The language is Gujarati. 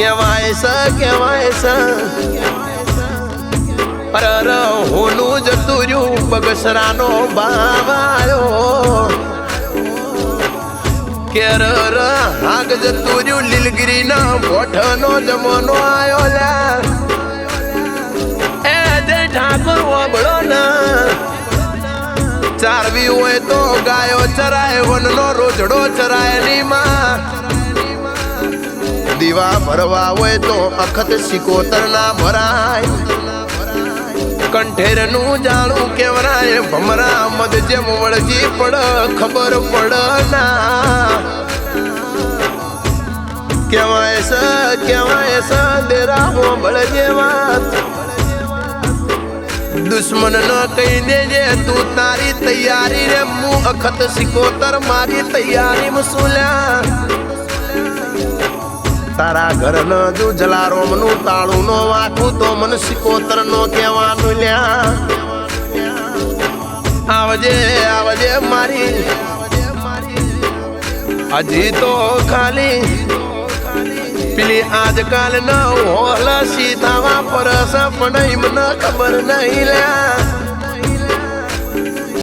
કહેવાય સ કહેવાય સ પર હોલું જતું રહ્યું બગસરાનો ભાવ આવ્યો કે ર ર હાગ જતું રહ્યું લીલગીરીના મોઠનો જમવાનો આવ્યો લ્યા એ જય ઠાકોર વાબળો ના, ચારવી હોય તો ગાયો ચરાય, વનનો રોજડો ચરાયની માં. દીવા ભરવા હોય તો અખત સિકોતર ના ભરાય કંઠેરનું જાણું કેવરાય, ભમરા મધ જેમ વળગી પડ, ખબર પડ ના કેવાય સ કેવાય સ દેરા બળ જેવા. દુશ્મન ન કહી દેજે, તું તારી તૈયારી રે હું અખત સિકોતર મારી તૈયારી મુસુલ્યા તારા ઘર ન જુજલા રોમનું તાળું નો વાખું તો મન સિકોતર નો કહેવાનું લ્યા. આવજે આવજે મારી. હજી તો ખાલી. પેલી આજકાલ ન હોલ સીધા પરસ પણ એમને ખબર નહીં લ્યા.